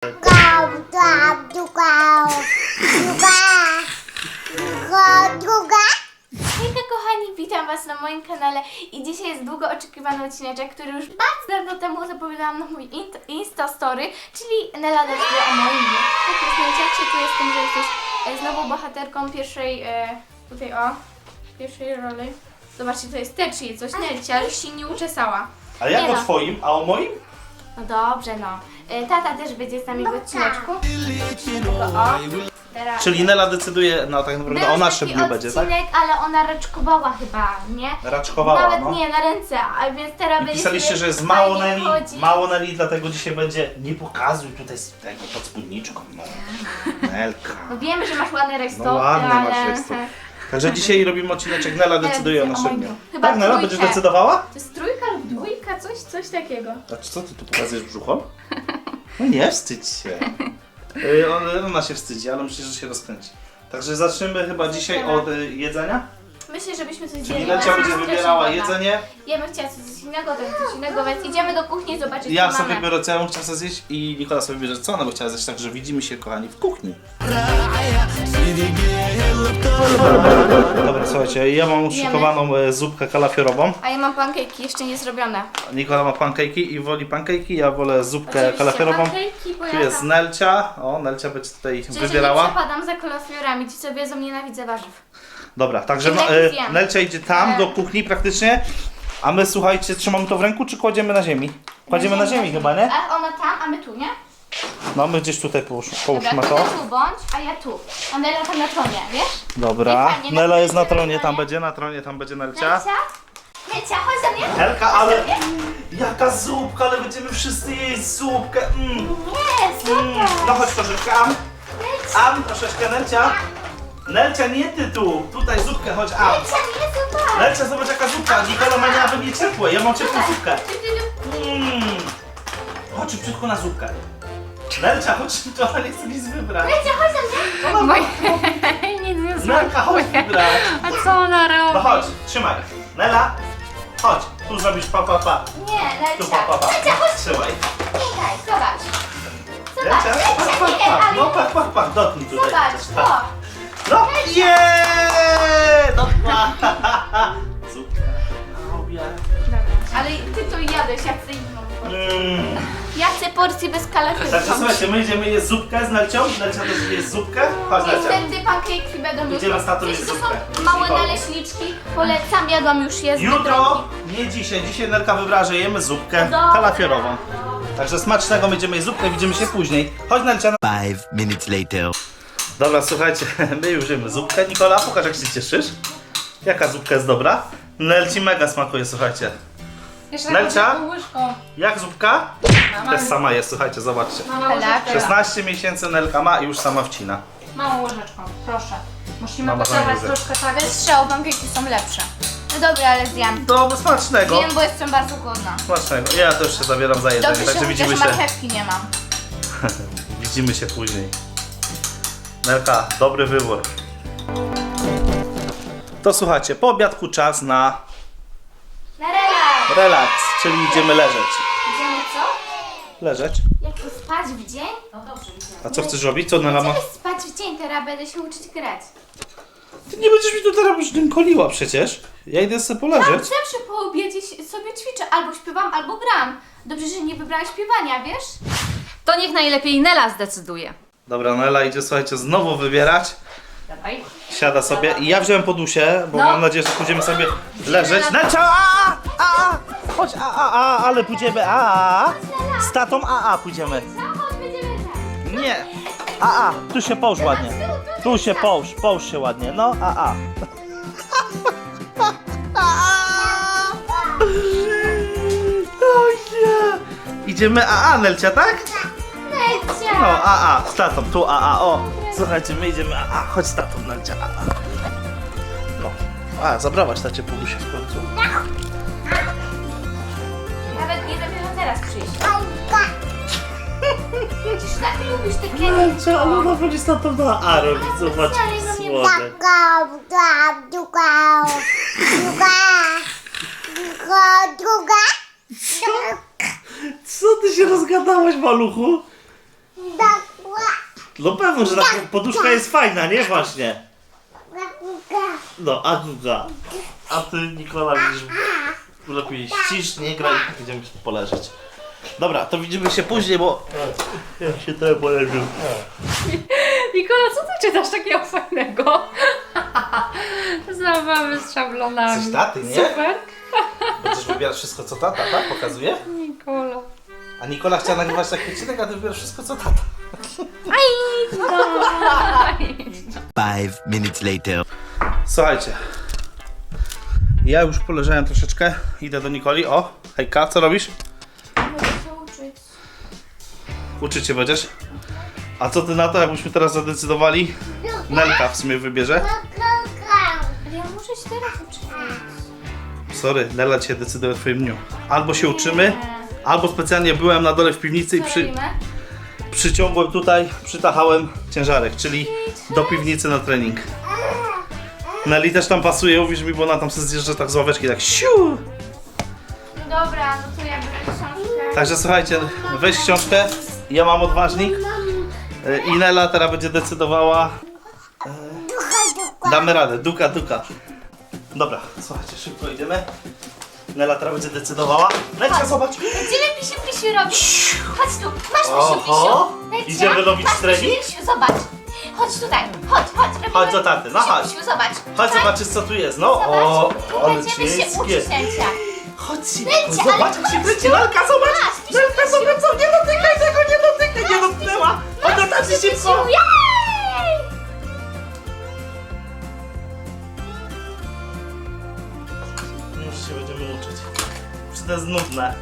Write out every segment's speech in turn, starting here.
Druga, druga, druga, druga, druga. Hejka kochani, witam was na moim kanale i dzisiaj jest długo oczekiwany odcineczek, który już bardzo dawno temu zapowiadałam na mój int- Insta Story, czyli Nela decyduje o moim imię. Tak jest, Nelciacie, tu jestem, że jesteś e, znowu bohaterką pierwszej, e, tutaj o, pierwszej roli. Zobaczcie, to jest te czyje coś, Nelcia, już się nie uczesała. A jak Nie o no. twoim, a o moim? No dobrze, no. E, tata też będzie z nami w odcineczku. Tylko o, teraz... Czyli Nela decyduje, no tak naprawdę Był o naszym taki dniu będzie, tak? odcinek, ale ona raczkowała chyba, nie? Raczkowała, Nawet no. nie, na ręce, a więc teraz I będzie pisaliście, że jest mało fajnie Neli, mało Neli, dlatego dzisiaj będzie, nie pokazuj tutaj z tego pod spódniczką, no. Nelka. No wiemy, że masz ładne rajstopy, No ładne ale... masz rajstopy. Także dzisiaj robimy odcineczek, Nela decyduje o naszym dniu. Chyba Tak, Nela, trójkę. będziesz decydowała? To jest coś, coś takiego. A czy co ty tu pokazujesz brzucho? No nie wstydź się. Y, on- Ona się wstydzi, ale myślę, że się rozkręci. Także zaczniemy chyba dzisiaj od y, jedzenia. Myślę, żebyśmy coś Czyli zjedli. Lecia bo będzie wybierała jedzenie. Ja bym chciała coś innego, to coś innego, więc idziemy do kuchni zobaczyć, Ja co sobie mamy. biorę co ja bym chciał sobie zjeść i Nikola sobie bierze co ona by chciała zjeść, także widzimy się kochani w kuchni. Dobra, słuchajcie, ja mam uszykowaną e, zupkę kalafiorową. A ja mam pankejki jeszcze nie zrobione. Nikola ma pankejki i woli pankejki, ja wolę zupkę kalafiorową. pankejki, bo Tu ja jest. Nelcia, o Nelcia będzie tutaj Szczerze, wybierała. nie przepadam za kalafiorami, ci sobie wiedzą, nienawidzę warzyw. Dobra, także lepiej e, zjem. Nelcia idzie tam E. do kuchni praktycznie, a my słuchajcie, trzymamy to w ręku czy kładziemy na ziemi? Kładziemy na ziemi chyba, nie? A ona tam, a my tu, nie? No my gdzieś tutaj połóż, połóżmy Dobra, to. ty tu bądź, a ja tu. A Nela tam na tronie, wiesz? Dobra, fajnie, na Nela jest na tronie, tam będzie, na tronie tam będzie Nelcia. Nelcia? Nelcia, chodź za mnie. Nelka, ale jaka zupka, ale będziemy wszyscy jeść zupkę. Mm. Nie, Mm. super. No chodź troszeczkę, Am. Am, troszeczkę, Nelcia. Nelcia, nie ty tu, tutaj zupkę, chodź, Am. Nelcia, nie, super. Nelcia, zobacz jaka zupka, Nikola ma miała mnie ciepłe, ja mam ciepłą zupkę. Ty, ty, ty. Mm. Chodź szybciutko na zupkę. Nelcia, chodź szybko, ona nie chce nic wybrać. Nelcia, chodź za mnie. Nic nie Nelka, chodź wybrać. A co ona robi? No chodź, trzymaj. Nela, chodź, tu zrobisz pa pa pa. Nie, Tu pa Nelcia. pa pa. Nelcia, chodź Trzymaj. tutaj, zobacz. Zobacz, Nelcia, Nelcia, pach, pach, nie, pach. ale... No pach, pach, pach, dotknij tutaj. Zobacz, o. No, jeee! Dotkła. Zupka na obiad. Ale ty to jadłeś, ja chcę inną. Mm. Ja chcę porcję bez kalafiorów. Także słuchajcie, my idziemy jeść zupkę z Nelcią. Nelcia też jest zupkę. Chodź Nelcia. Niestety pankejki będą już. Idziemy z tatą jeść to zupkę. są małe Nikola. naleśniczki. Polecam, jadłam już je z Jutro, nie dzisiaj, dzisiaj Nelka wybrała, że jemy zupkę Dobra. kalafiorową. Także smacznego, będziemy jeść zupkę, widzimy się później. Chodź Nelcia. Five minutes later. Dobra, słuchajcie, my już jemy zupkę. Nikola, pokaż jak się cieszysz. Jaka zupka jest dobra? Nelci mega smakuje, słuchajcie. Jeszcze Nelcia? taką łyżką. Jak zupka? Mama, Też sama jest, słuchajcie, zobaczcie. mama łyżeczka. 16 miesięcy Nelka ma i już sama wcina. Małą łyżeczką, proszę. Musimy Mama fajnie troszkę tak. Strzał, pankejki są lepsze. No dobra, ale zjem. Dobra, smacznego. Wiem, bo jestem bardzo głodna. Smacznego. Ja też się zabieram za jedzenie, Dobrze, że także widzimy się. marchewki nie mam. Widzimy się później. Nelka, dobry wybór. To słuchajcie, po obiadku czas na Na relaks. relaks, czyli idziemy leżeć. Idziemy co? Leżeć? Jak to spać w dzień? No. A co chcesz robić? Co Nela ma? Spać w dzień, teraz będę się uczyć grać. Ty nie będziesz mi tu teraz już dymkoliła przecież. Ja idę sobie Tam poleżeć. zawsze po obiedzie si- sobie ćwiczę. Albo śpiewam, albo gram. Dobrze, że nie wybrałam śpiewania, wiesz? To niech najlepiej Nela zdecyduje. Dobra, Nela idzie, słuchajcie, znowu wybierać. Dawaj. Siada sobie i ja wziąłem podusie, bo No. mam nadzieję, że pójdziemy sobie leżeć. Nelcia, a, a, a, chodź, a, a, a, ale pójdziemy, a, a, z tatą, a, a, pójdziemy. Będziemy grać. Nie, a, a, tu się połóż ładnie. Tu się połóż, połóż się ładnie, no, a, a. O nie. Idziemy a, a, Nelcia, tak? No, a, a, z tatą, tu, a, a, o. Słuchajcie, my idziemy, a, a, chodź z tatą, Nelcia, a, a. No, a, zabrałaś tacie podusie w końcu. Nawet nie zamierzam teraz przyjść. Przecież tak lubisz takie Nelcia, ale ona będzie z tatą na a robić, zobacz, mnie słodek. Druga, druga. Co ty się rozgadałaś, maluchu? No pewno, że ta poduszka jest fajna, nie? Właśnie. No, a Guga. A ty, Nikola, widzisz, lepiej ścisz, nie graj, idziemy się poleżeć. Dobra, to widzimy się później, bo ja się trochę poleżył. Nikola, co ty czytasz takiego fajnego? Zabawy z szablonami. Coś taty, nie? Super. Będziesz wybierać wszystko, co tata, tak? Pokazuje? A Nikola chciała nagrywać taki odcinek, a ty wybierasz wszystko, co tata. Five minutes later. Słuchajcie. Ja już poleżałem troszeczkę, idę do Nikoli. O, hejka, co robisz? Mogę się uczyć. Uczyć się będziesz? A co ty na to, jakbyśmy teraz zadecydowali? Nelka w sumie wybierze. Ale ja muszę się teraz uczyć. Sorry, Nela cię decyduje o twoim dniu. Albo się uczymy, albo specjalnie byłem na dole w piwnicy i przy, przyciągłem tutaj, przytachałem ciężarek, czyli do piwnicy na trening. Neli też tam pasuje, uwierz mi, bo ona tam sobie zjeżdża tak z ławeczki, tak siu! No dobra, no to ja biorę książkę. Także słuchajcie, weź książkę, ja mam odważnik y, i Nela teraz będzie decydowała, ducha. damy radę, duka, duka. Dobra, słuchajcie, szybko idziemy. Nela będzie decydowała. Lecia, zobacz! Będziemy pisiu pisiu robić. Chodź tu, masz pisiu Oho, pisiu. Lecia, idziemy robić masz trening? Pisiu, pisiu, zobacz. Chodź tutaj, chodź, chodź. Robimy Chodź do taty, no pisiu, chodź. Pisiu, zobacz. Chodź zobaczyć co tu jest, no o, ale będziemy się uczyć, Lecia. Chodź Lecia, zobacz jak się chodź kręci, tu. Zobacz! Masz, pisiu, Nelka, pisiu. zobacz, co, nie dotykaj tego, nie dotykaj, nie dotknęła! Chodź do taty szybko! Pisiu, jej! To jest nudne?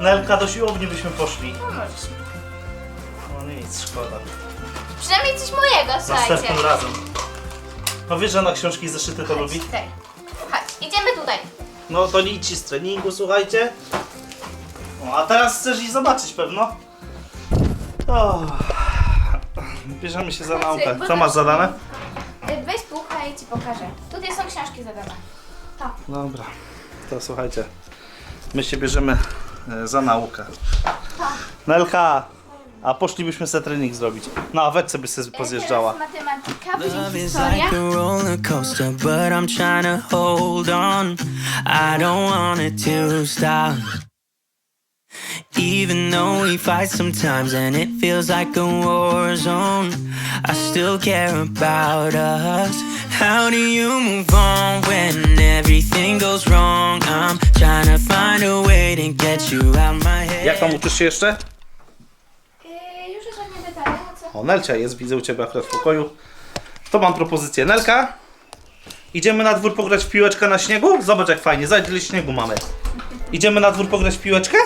Nelka, do siłowni byśmy poszli. Pomożesz mi. No nic, szkoda. Przynajmniej coś mojego, słuchajcie. Następnym razem. No wiesz, że na książki i zeszyty to Chodź lubi? tutaj. Chodź, idziemy tutaj. No to nic ci z treningu, słuchajcie. O, a teraz chcesz ich zobaczyć pewno? O. Bierzemy się za naukę. Co masz zadane? Y, Weź pucha i ci pokażę. Tutaj są książki zadane. To. Dobra, to słuchajcie. My się bierzemy e, za naukę. Nelka, a poszlibyśmy sobie trening zrobić. Na awetce by sobie pozjeżdżała. Teraz matematyka, Love później is historia. like a roller coaster, but I'm trying to hold on. I don't want it to stop. Even though we fight sometimes and it feels like a war zone, I still care about us. How do you move on when everything goes wrong? I'm Jak tam uczysz się jeszcze? Y, Już żadne detale, no co? O, Nelcia jest, widzę u Ciebie akurat w pokoju. To mam propozycję. Nelka, idziemy na dwór pograć w piłeczkę na śniegu? Zobacz jak fajnie, zobacz ile śniegu mamy. Idziemy na dwór pograć w piłeczkę?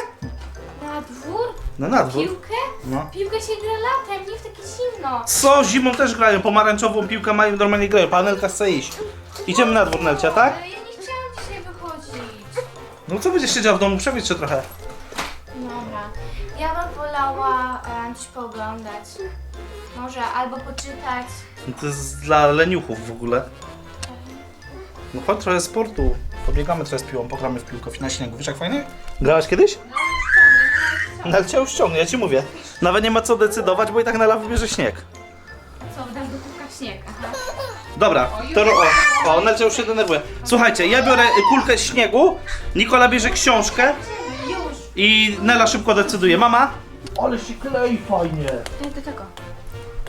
Na dwór? No na dwór. Piłkę? No. Piłkę się gra latem, nie w takie zimno. Co? Zimą też grają, pomarańczową piłkę mają, normalnie grają. Panelka chce iść. Idziemy na dwór, Nelcia, tak? Ale No co będziesz siedział w domu? Przewiedź się trochę. Dobra. Ja bym wolała e, coś pooglądać. Może albo poczytać. No to jest dla leniuchów w ogóle. No chodź trochę sportu. Pobiegamy trochę z piłą, pogramy w piłkę na śniegu. Wiesz jak fajnie? Grałaś kiedyś? Nelcia już ściągnie, ja ci mówię. Nawet nie ma co decydować, bo i tak Nela wybierze śnieg. Co, dasz do kubka śnieg? Aha. Dobra, to ro- o, o, Nelcia już się denerwuje. Słuchajcie, ja biorę kulkę śniegu, Nikola bierze książkę i Nela szybko decyduje. Mama? Ale się klei fajnie. Jak do tego?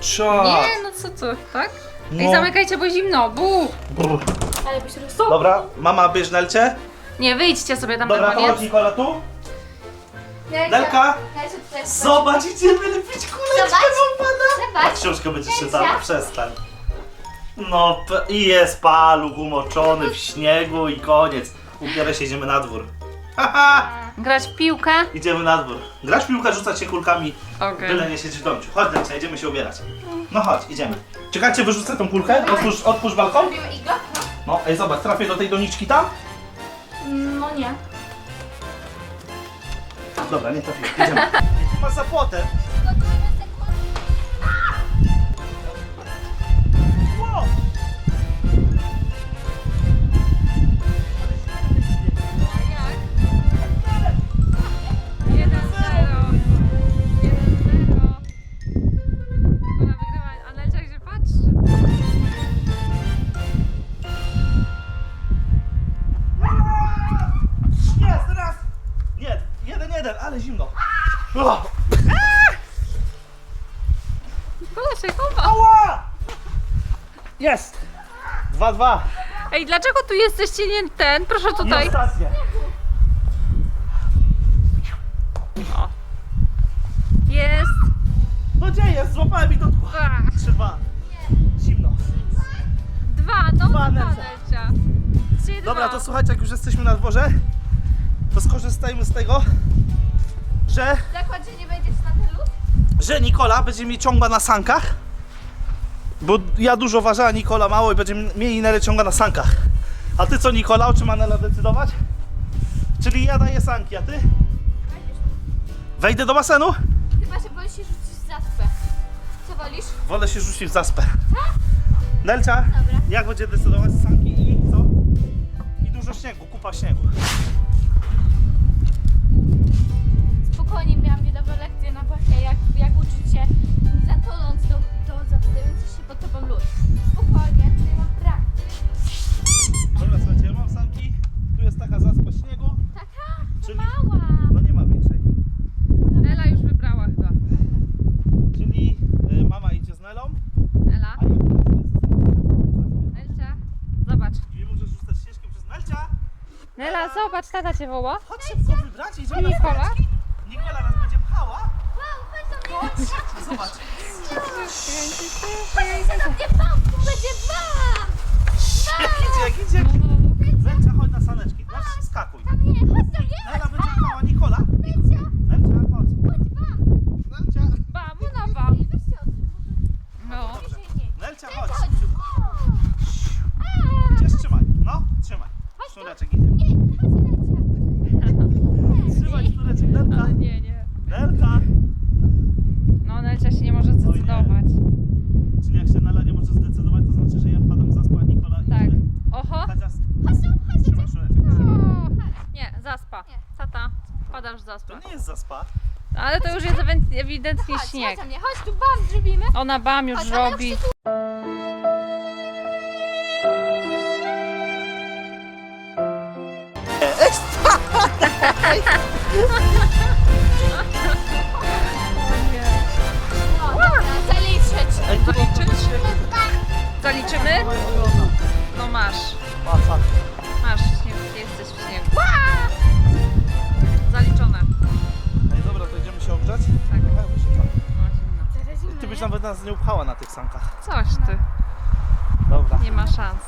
Czad. Nie, no co to, tak? Ej, No. zamykajcie, bo zimno, bu! Brr. Ale byś rozsądny. Dobra, mama bierz Nelcie. Nie, wyjdźcie sobie tam na Dobra, to koniec. chodź Nikola tu. Nelka. Zobacz, idziemy lepić kuleczkę Zobacz. do pana. A Zobacz. książkę będziesz czytała, przestań. No p- i jest paluch umoczony w śniegu i koniec. Ubieraj się, idziemy na dwór. Haha, Grać w piłkę? idziemy na dwór. Grasz w piłkę, rzucać się kulkami, Okej. byle nie siedzieć w domu. Chodź Nelcia, idziemy się ubierać. No chodź, idziemy. Czekajcie, wyrzucę tą kulkę, otwórz, otwórz balkon. Robimy? No, ej zobacz, trafię do tej doniczki tam. No. nie. Dobra, nie trafiłem, idziemy. Masz za 2-2. Ej, dlaczego tu jesteście nie ten? Proszę I tutaj. ostatnie. Jest. No gdzie jest? Złapałem i dotknąłem. Dwa. 3-2. Zimno. Dwa, no Dwa, dwa. Trzy, Dobra, dwa. to słuchajcie, jak już jesteśmy na dworze, to skorzystajmy z tego, że, Zakład, że nie będziesz na ten lód? że Nikola będzie mnie ciągła na sankach. Bo ja dużo ważę, a Nikola mało i będzie mnie i Nelę ciągła na sankach. A ty co Nikola, o czym ma Nela decydować? Czyli ja daję sanki, a ty? Wejdę do basenu? Chyba, że wolisz się rzucić w zaspę. Co wolisz? Wolę się rzucić w zaspę. Nelcia, Dobra. jak będzie decydować sanki i co? I dużo śniegu, kupa śniegu. Nela, zobacz, tata cię woła. Chodź szybko wybrać i na Nikola? Nikola nas będzie pchała. Zobacz. Nie bam, będzie bam! Jak idzie, idzie. Nelcia, chodź na saneczki. Masz skakuj. Nie, chodź tam, nie, Nela będzie pchała Nikola. Chodź. Nelcia. Bam, no bam. No. Nelcia, chodź. Gdzieś trzymaj. No, trzymaj. Sznureczek idzie. Nie, chodź lecie. Trzymaj sznureczek. Nelka. Ale nie, nie. Nelka. No, Nelcia się nie może zdecydować. Czyli jak się Nela nie może zdecydować, to znaczy, że ja wpadam w zaspa, a Nikola Tak. idzie. Oho. Chociaż Chodź tu, chodź tu. trzymaj sznureczek. O, Nie, zaspa. Tata, wpadasz w To zaspa. Ale to już jest ewen- ewidentnie Chodź, śnieg. chodź do mnie, chodź tu, bam, drzewimy. Ona bam już Chodź, ale robi. No, dobra, zaliczyć. Ej, to Zaliczyć? Zaliczymy? No masz. Patrz, nawet nas nie upchała na tych sankach. Coś ty. Dobra. Nie ma szans.